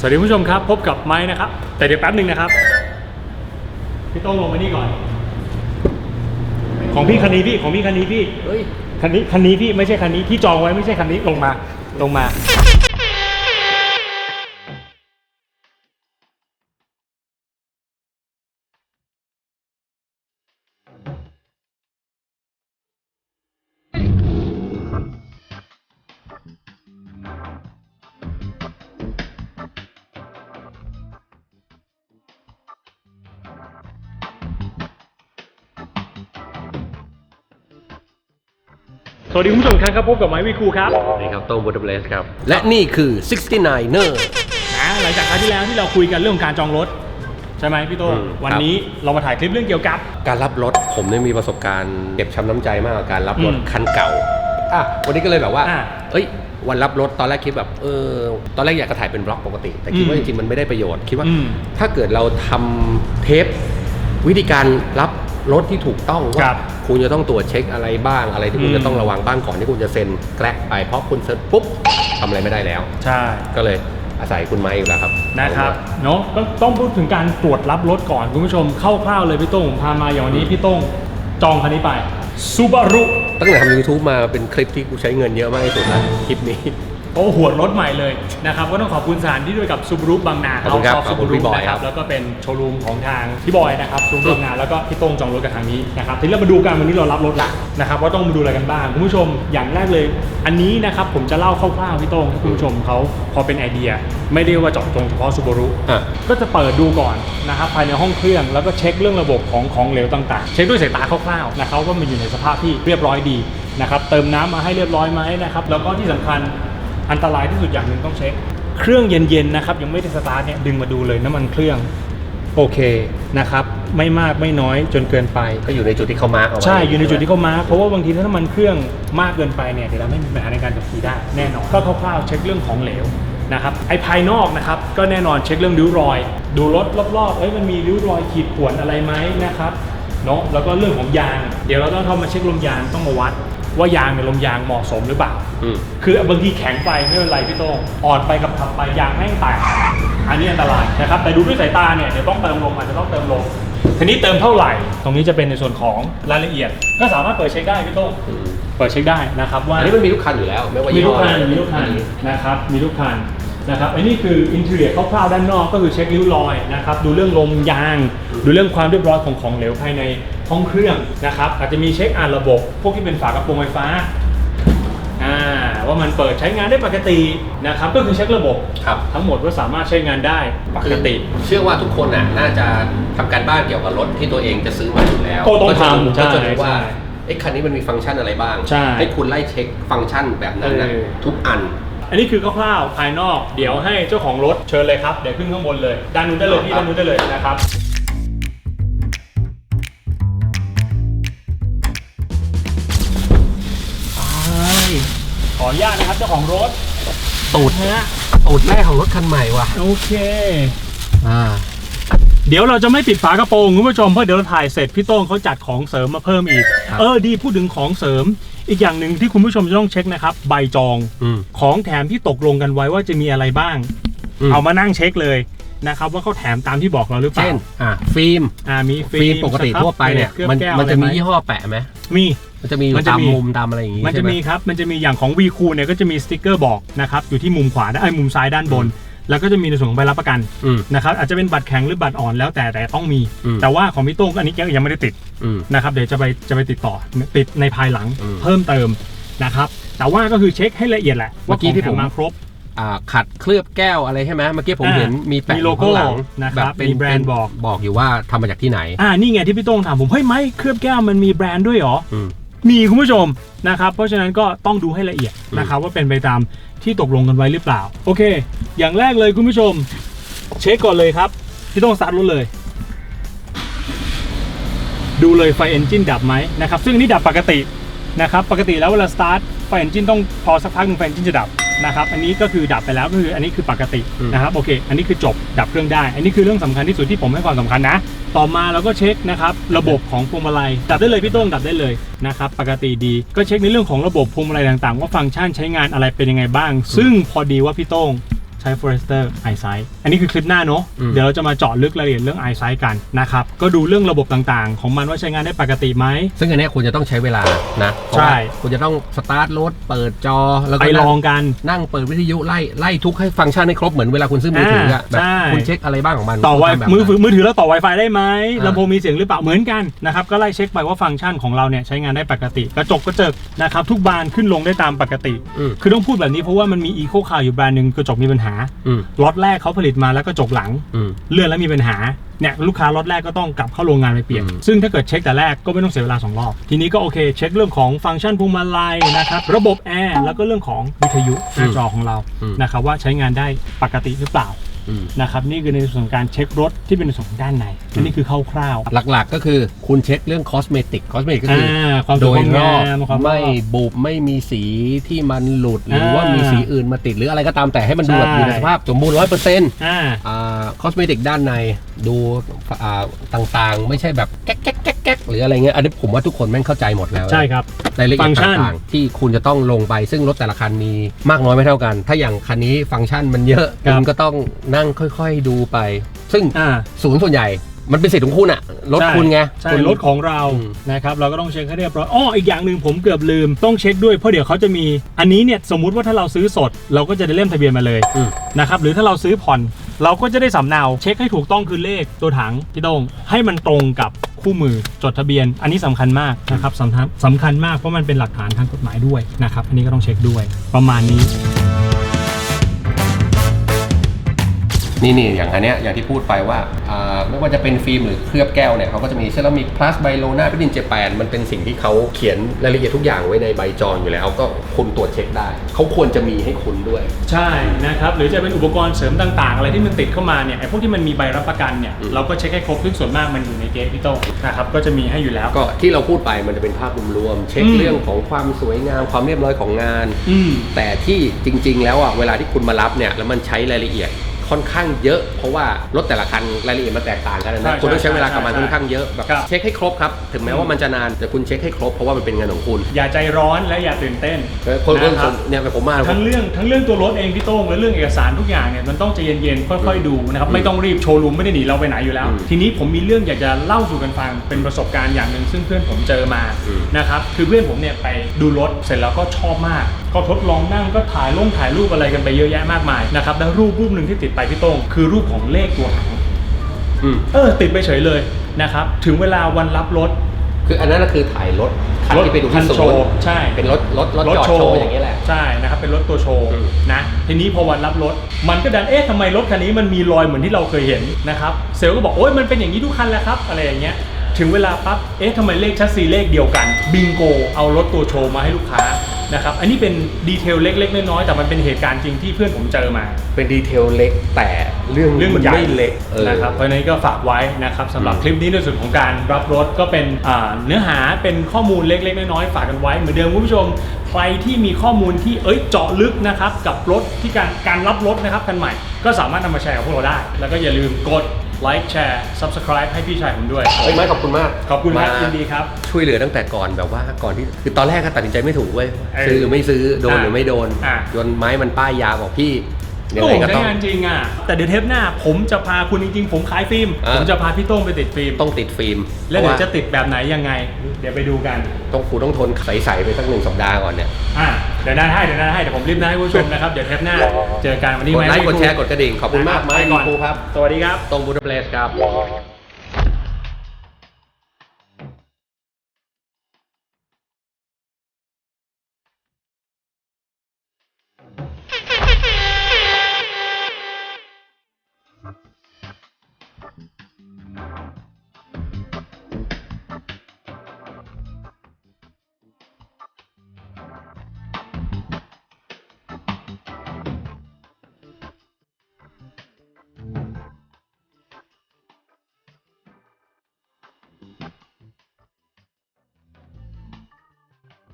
สวัสดีคุณผู้ชมครับ พบกับไม้นะครับ แต่เดี๋ยวแป๊บหนึ่งนะครับ พี่โต้องลงมานี่ก่อน ของพี่คันนี้พี่ของพี่คันนี้พี่เฮ้ย คันนี้คันนี้พี่ไม่ใช่คันนี้ที่จองไว้ไม่ใช่คันนี้ลงมาลงมา วัสดีคุณผู้ชมอีกครั้งครับพบกับไม้วีคูครับนี่ครับโต้งบูดาเปสครับ และนี่คือ 69เนอร์นะหลังจากคราวที่แล้วที่เราคุยกันเรื่องของการจองรถ ใช่ไหมพี่โต้งอืม วันนี้เรามาถ่ายคลิปเรื่องเกี่ยวกับ การรับรถผมเนี่ยมีประสบการณ์เก็บช้ำน้ำใจมากกับการรับรถอืมคันเก่าอะวันนี้ก็เลยแบบว่า อะเอ้ย วันรับรถตอนแรกคิดแบบ เออ ตอนแรกอยากจะถ่ายเป็นบล็อกปกติ แต่คิดว่าอืจมริงๆมันไม่ได้ประโยชน์ คิดว่า อืมถ้าเกิดเราทำเทปวิธีการรับรถที่ถูกต้องคว่ารับ คุณจะต้องตรวจเช็คอะไรบ้างอะไรที่คุณอืมจะต้องระวังบ้างก่อนที่คุณจะเซ็นแกรกไปเพราะคุณเซ็นปุ๊บทำอะไรไม่ได้แล้ว ใช่ ก็เลยอาศัยคุณไม้อีกแล้วครับนะครับเนาะก็ต้องพูดถึงการตรวจรับรถก่อนคุณผู้ชมคร่าวๆเลยพี่โต้งผมพามาอย่างวันนี้พี่โต้งจองคันนี้ไปซูบารุตั้งแต่ทำ YouTube มาเป็นคลิปที่กูใช้เงินเยอะมากที่สุดแล้วคลิปนี้ โอ้หวดรถใหม่เลยนะครับก็ต้องขอบคุณสถานที่ด้วยกับซูบารุบางนาขอบคุณครับเาขอบคุณ Subaru พี่บอยนะคครัรับบแล้วก็เป็นโชว์รูมของทางพี่บอยนะครับซูบารุบางนาแล้วก็พี่โต้งจองรถกับทางนี้นะครับทีนี้เรามาดูกันวันนี้เรารับรถละนะครับว่าต้องมาดูอะไรกันบ้างคุณผู้ชมอย่างแรกเลย อันนี้นะครับผมจะเล่าคร่าวๆพี่โต้งให้คุณผู้ชมเขาพอเป็นไอเดีย ไม่ได้ว่าเจาะจงเฉพาะซูบารุอะก็จะเปิดดูก่อนนะครับภายในห้องเครื่องแล้วก็เช็คเรื่องระบบของของเหลวต่างๆ เช็คด้วยสายตาคร่าวๆนะครับว่ามันอยู่ในสภาพที่เรียบร้อยดีนะครับเติมน้ำมาให้เรียบร้อยไหมนะครับแล้วก็ที่สำคัญ อันตรายที่สุดอย่างหนึ่งต้องเช็ค เครื่องเย็นๆนะครับยังไม่ได้สตาร์ทเนี่ยดึงมาดูเลยน้ำมันเครื่องโอเคนะครับไม่มากไม่น้อยจนเกินไป ก็อยู่ในจุดที่เขามาร์กเอาไว้ใช่อยู่ในจุดที่เขามาร์คเพราะว่าบางทีถ้าน้ำมันเครื่องมากเกินไปเนี่ยเดี๋ยวเราไม่มีปัญหาในการขับขี่ได้แน่นอนก็คร่าวๆเช็คเรื่องของเหลวนะครับไอ้ภายนอกนะครับก็แน่นอนเช็คเรื่องริ้วรอย ดูรถรอบๆเอ้ยมันมีริ้วรอยขีดข่วนอะไรไหมนะครับเนาะแล้วก็เรื่องของยาง เดี๋ยวเราต้องเข้ามาเช็คลมยางต้องมาวัด ว่ายางในยลมยางเหมาะสมหรือเปล่า อืมคือบางทีแข็งไปไม่เป็นไรพี่โต้งอ่อนไปกับขับไปยางแม่งแตกอันนี้อันตรายนะครับแต่ดูด้วยสายตาเนี่ยเดี๋ยวต้องเติมลมอาจจะต้องเติมลมทีนี้เติมเท่าไหร่ ตรงนี้จะเป็นในส่วนของรายละเอียด ก็สามารถเปิดเช็คได้พี่โต้งอืมเปิดเช็คได้นะครับว่า อันนี้มันมีทุกคันอยู่แล้ว ไม่ว่ามียี่ทุห้กอคันอะไรมีทุกคันนะครับ มีทุกคัน นะครับอันนี้คืออินเทอร์คร่าวๆด้านนอกก็คือเช็คริ้วรอยนะครับดูเรื่องลมยาง ดูเรื่องความเรียบร้อยของของเหลวภายในห้องเครื่องนะครับอาจจะมีเช็คอ่านระบบ พวกที่เป็นฝากระโปรงไฟฟ้าอ่าว่ามันเปิดใช้งานได้ปกตินะครับก็คือเช็คระบบครับ ทั้งหมดว่าสามารถใช้งานได้ปกติคือเชื่อว่าทุกคนน่ะน่าจะทำการบ้านเกี่ยวกับรถที่ตัวเองจะซื้อมาอยู่แล้วก็ต้องทำก็จะรู้ใช่ว่าใช่ไอ้คันนี้มันมีฟังก์ชันอะไรบ้างใช่ให้คุณไล่เช็คฟังก์ชันแบบนั้นนะเออ ทุกอัน อันนี้คือคร่าวๆภายนอก เดี๋ยวให้เจ้าของรถเชิญเลยครับ เดี๋ยวขึ้นข้างบนเลย ด้านนู้นได้เลยพี่ครับด้านนู้นได้เลยนะครับ ขออนุญาตนะครับเจ้าของรถตูดนะฮะตูดแรกของรถคันใหม่ว่ะ โอเค อ่า เดี๋ยวเราจะไม่ปิดฝากระโปรงคุณผู้ชมเพราะเดี๋ยวเราถ่ายเสร็จพี่โต้งเขาจัดของเสริมมาเพิ่มอีกครับเออดีพูดถึงของเสริม อีกอย่างหนึ่งที่คุณผู้ชมจะต้องเช็คนะครับ ใบจองอืมของแถมที่ตกลงกันไว้ว่าจะมีอะไรบ้างอืมเอามานั่งเช็คเลยนะครับว่าเขาแถมตามที่บอกเราหรือเปล่าเช่นอ่าฟิล์มอ่ามีฟิล์มปกติสครับทั่วไปเนี่ยเคลือบมันแก้วมันจะมีอไรไหยี่ห้อแปะไหมมีมันจะมีอยู่มันจะตามมีมุมตามอะไรอย่างงี้มันจะใช่ไหมมีครับมันจะมีอย่างของ V คูเนี่ยก็จะมีสติ๊กเกอร์บอกนะครับอยู่ที่มุมขวาด้านไอ้ยมุมซ้ายด้านบน แล้วก็จะมีในส่วนของใบรับประกันอืม นะครับอาจจะเป็นบัตรแข็งหรือบัตรอ่อนแล้วแต่แต่ต้องมี อืม แต่ว่าของพี่โต้งก็อันนี้แกยังไม่ได้ติด อืม นะครับเดี๋ยวจะไปจะไปติดต่อติดในภายหลังอืมเพิ่มเติมนะครับ แต่ว่าก็คือเช็คให้ละเอียดแหละเมื่ว่าอกี้ของที่แถผมมมาครบ อ่าขัดเคลือบแก้วอะไรใช่ไหมเมื่อกี้ผมอ่าเห็นมีแปะมีโลโก้อยู่ข้างหลังนะครับเป็นมีแบรนด์บอก บอกอยู่ว่าทำมาจากที่ไหน อ่านี่ไงที่พี่โต้งถามผมเฮ้ยไม่เคลือบแก้วมันมีแบรนด์ด้วยเหรอ อืม มีคุณผู้ชมนะครับ เพราะฉะนั้นก็ต้องดูให้ละเอียดนะครับว่าเป็นไปตามที่ตกลงกันไว้หรือเปล่า โอเค อย่างแรกเลยคุณผู้ชม เช็คก่อนเลยครับพี่ต้องสตาร์ทรถเลย ดูเลยไฟเอนจินดับไหมนะครับซึ่งอันนี่ดับปกตินะครับปกติแล้วเวลาสตาร์ทไฟเอนจินต้องพอสักพักหนึงไฟเอนจินจะดับนะครับอันนี้ก็คือดับไปแล้วก็คืออันนี้คือปกติอืมนะครับโอเค อันนี้คือจบดับเครื่องได้ อันนี้คือเรื่องสำคัญที่สุดที่ผมให้ความสำคัญนะ ต่อมาเราก็เช็คนะครับระบบของพวงมาลัยดับได้เลยพี่โต้งดับได้เลยนะครับปกติดีก็เช็คในเรื่องของระบบพวงมาลัยต่างๆ ว่าฟังก์ชันใช้งานอะไรเป็นยังไงบ้าง ซึ่งพอดีว่าพี่โต้ง ใช้ช้ Forester EyeSight อันนี้คือคลิปหน้าเนอะอืม เดี๋ยวเราจะมาเจาะลึกรายละเอียดเรื่อง EyeSight กันนะครับ ก็ดูเรื่องระบบต่างๆ ของมันว่าใช้งานได้ปกติไหม ซึ่งอันเนี้ยคุณจะต้องใช้เวลานะเพราะใช่ว่าคุณจะต้องสตาร์ทรถเปิดจอแล้วก็ไปลองกัน นั่งเปิดวิทยุไล่ไล่ทุกให้ฟังก์ชันให้ครบเหมือนเวลาคุณซื้อมือถืออะอ่าแบบใช่ คุณเช็คอะไรบ้างของมันต่อไวคุณทำแบบมือนั้นถือมือถือแล้วต่อ Wi-Fi ได้ไหมอ่า ลำโพงมีเสียงหรือเปล่าเหมือนกันนะครับก็ไล่เช็คไปว่าฟังก์ชันของเราเนี่ยใช้งานได้ปกติ กระจกกระเจิกนะครับทุกบานขึ้นลงได้ตามปกติ อืม คือต้องพูดแบบนี้เพราะว่ามันมีอีโคคาร์อยู่แบรนด์หนึ่งกระจกมีปัญหาอืมล็อตแรกเขาผลิตมาแล้วกระจกหลังอืมเลื่อนแล้วมีปัญหาเนี่ยลูกค้าล็อตแรกก็ต้องกลับเข้าโรงงานไปเปลี่ยนอืมซึ่งถ้าเกิดเช็คแต่แรกก็ไม่ต้องเสียเวลาสองรอบ ทีนี้ก็โอเคเช็คเรื่องของฟังก์ชันพวงมาลัยนะครับ ระบบแอร์แล้วก็เรื่องของวิทยุหน้าจอของเราอืมนะครับว่าใช้งานได้ปกติหรือเปล่าอืม นะครับนี่คือในส่วนของการเช็ครถที่เป็นในส่วนของด้านในอันนี้คือคร่าวๆ หลักๆก็คือคุณเช็คเรื่องคอสเมติกคอสเมติกก็คือออ่าความสโดวยยความรอบงามความไม่รอบ บุบไม่มีสีที่มันหลุดหรือว่าอ่ามีมีสีอื่นมาติดหรืออะไรก็ตามแต่ให้มันดูแบบใช่อยู่ในสภาพสมบูรณ์ร้อยเปอร์เซ็นต์อ่า คอสเมติกด้านในดูอ่า ต่างๆ ไม่ใช่แบบแก๊กแก๊กแก๊กแก๊กหรืออะไรเงี้ยอันนี้ผมว่าทุกคนแม่งเข้าใจหมดแล้วใช่ครับรายละเอีฟัยงดก์ชันต่างๆ ที่คุณจะต้องลงไปซึ่งรถแต่ละคันมีมากน้อยไม่เท่ากัน ถ้าอย่างคันนี้ฟังก์ชันมันเยอะครับคุณก็ต้องนั่งค่อย ๆ ดูไป ซึ่งอ่าศูนย์ส่วนใหญ่ มันเป็นสิทธิ์ของคุณอะรถใช่คุณไงใช่คุณ รถของเราอืม นะครับเราก็ต้องเช็คให้เรียบร้อยอ้ออีกอย่างหนึ่งผมเกือบลืมต้องเช็คด้วยเพราะเดี๋ยวเขาจะมีอันนี้เนี่ยสมมุติว่าถ้าเราซื้อสด เราก็จะได้เล่มทะเบียนมาเลยอืม นะครับหรือถ้าเราซื้อผ่อน เราก็จะได้สำเนาเช็คให้ถูกต้องคือเลขตัวถังพี่โต้งให้มันตรงกับคู่มือจดทะเบียน อันนี้สำคัญมากนะครับสำคัญสำคัญมากเพราะมันเป็นหลักฐานทางกฎหมายด้วยนะครับอันนี้ก็ต้องเช็คด้วยประมาณนี้ นี่นี่อย่างอันเนี้ยอย่างที่พูดไปว่าอ่าไม่ว่าจะเป็นฟิล์มหรือเคลือบแก้วเนี่ยเขาก็จะมีเซรามิกพลัสไบโลนาพิดินเจแปนมันเป็นสิ่งที่เขาเขียนรายละเอียดทุกอย่างไว้ในใบจองอยู่แล้วก็คุณตรวจเช็คได้ เขาควรจะมีให้คุณด้วย ใช่นะครับหรือจะเป็นอุปกรณ์เสริมต่างๆ อะไรที่มันติดเข้ามาเนี่ยไอ้พวกที่มันมีใบรับประกันเนี่ยอืม เราก็เช็คให้ครบซึ่งส่วนมากมันอยู่ในเกณฑ์พี่โต้งนะครับก็จะมีให้อยู่แล้ว ก็ที่เราพูดไปมันจะเป็นภาพรวมๆเช็คอืม เรื่องของความสวยงามความเรียบร้อยของงาน อืม แต่ที่จริง ๆ แล้วอะเวลาที่คุณมารับเนี่ยแล้วมันใช้รายละเอียด ค่อนข้างเยอะ เพราะว่ารถแต่ละคันรายละเอียดมันแตกต่างกันใช่นะคุณต้องใช้เวลากับมันใช่ค่อนข้างเยอะแบบครับเช็คให้ครบครับถึงแม้ว่ามันจะนานแต่คุณเช็คให้ครบเพราะว่ามันเป็นเงินของคุณ อย่าใจร้อนและอย่าตื่นเต้นคนคนนะครับเนี่ยผมมาทั้งเรื่องทั้งเรื่องตัวรถเองพี่โต้งและเรื่องเอกสารทุกอย่างเนี่ยมันต้องใจเย็นๆค่อยๆดูนะครับอืมไม่ต้องรีบโชว์รูมไม่ได้หนีเราไปไหนอยู่แล้วอืมทีนี้ผมมีเรื่องอยากจะเล่าสู่กันฟังเป็นประสบการณ์อย่างหนึ่งซึ่งเพื่อนผมเจอมาอืมนะครับคือเพื่อนผมเนี่ยไปดูรถเสร็จแล้วก็ชอบมากก็ทดลองนั่งก็ถ่ายลงถ่ายรูปอะไรกันไปเยอะแยะมากมายนะครับแล้วรูปรูปหนึ่งที่ติดไปพี่โต้งคือรูปของเลขตัวหางอืมเออ ติดไปเฉยเลยนะครับ ถึงเวลาวันรับรถ คืออันนั้นก็คือถ่ายรถคันที่ไปดูคัที่นศูโชนว์ย์ใช่ เป็นรถรถรถจอดโชว์อย่างนี้แหละ ใช่นะครับเป็นรถตัวโชว์อืมนะทีนี้พอวันรับรถ มันก็ดันเอ๊ะทำไมรถคันนี้มันมีรอยเหมือนที่เราเคยเห็นนะครับเซลล์ก็บอกโอ๊ยมันเป็นอย่างนี้ทุกคันแหล้วครับ อะไรอย่างเงี้ยถึงเวลาปั๊บเอ๊ะทำไมเลขชัสซีเลขเดียวกัน บิงโก เอารถตัวโชว์มาให้ลูกค้า นะครับ อันนี้เป็นดีเทลเล็ก ๆ น้อยๆแต่มันเป็นเหตุการณ์จริงที่เพื่อนผมเจอมา เป็นดีเทลเล็กแต่เรื่องเรื่องมันใหญ่ไม่เล็กออนะครับเพราะฉะนั้นก็ฝากไว้นะครับสำหรับอืมคลิปนี้ในส่วนของการรับรถก็เป็นอ่าเนื้อหาเป็นข้อมูลเล็ก ๆ น้อยๆฝากกันไว้เหมือนเดิมคุณผู้ชมใครที่มีข้อมูลที่เอ้ยเจาะลึกนะครับกับรถที่การการรับรถนะครับกันใหม่ ก็สามารถนำมาแชร์กับพวกเราได้ แล้วก็อย่าลืมกด ไลค์แชร์ subscribe ให้พี่ชายผมด้วย เฮ้ยไม้ขอบคุณมาก ขอบคุณครับมายินดีครับ ช่วยเหลือตั้งแต่ก่อนแบบว่าก่อนที่คือตอนแรกก็ตัดสินใจไม่ถูกเว้ยเออซื้อหรือไม่ซื้อโดนอะหรือไม่โดนอะ จนไม้มันป้ายยาบอกพี่ยังก็ไงผมก็ใช้ต้อง งานจริงอะ แต่เดี๋ยวเทปหน้าผมจะพาคุณจริงๆ ผมขายฟิล์ม อ่าผมจะพาพี่โต้งไปติดฟิล์ม ต้องติดฟิล์มแล้วเดี๋ยวพราจะติดแบบไหนยังไง เดี๋ยวไปดูกัน ต้องกูต้องทนใสๆไปสักหนึ่งสัปดาห์ก่อนเนี่ย อะ เดี๋ยวนัดให้เดี๋ยวนัดให้เดี๋ยวผมรีบนัดให้คุณผู้ชมนะครับเดี๋ยวเทปหน้าเจอกันวันนี้กดไลค์ม่กดแชร์กดกระดิ่งขอบคุณมากไปไม้ก่อนครูครับ สวัสดีครับ ตรงบูดาเปสครับ